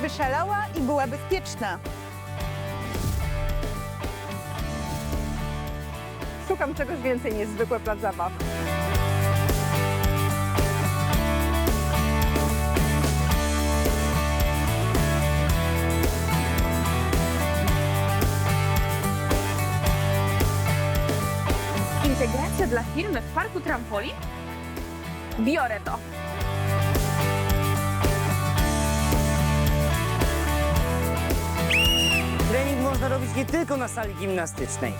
żeby szalała i była bezpieczna. Szukam czegoś więcej niż zwykły plac zabaw. Integracja dla firmy w parku trampolin? Biorę to. Można robić nie tylko na sali gimnastycznej.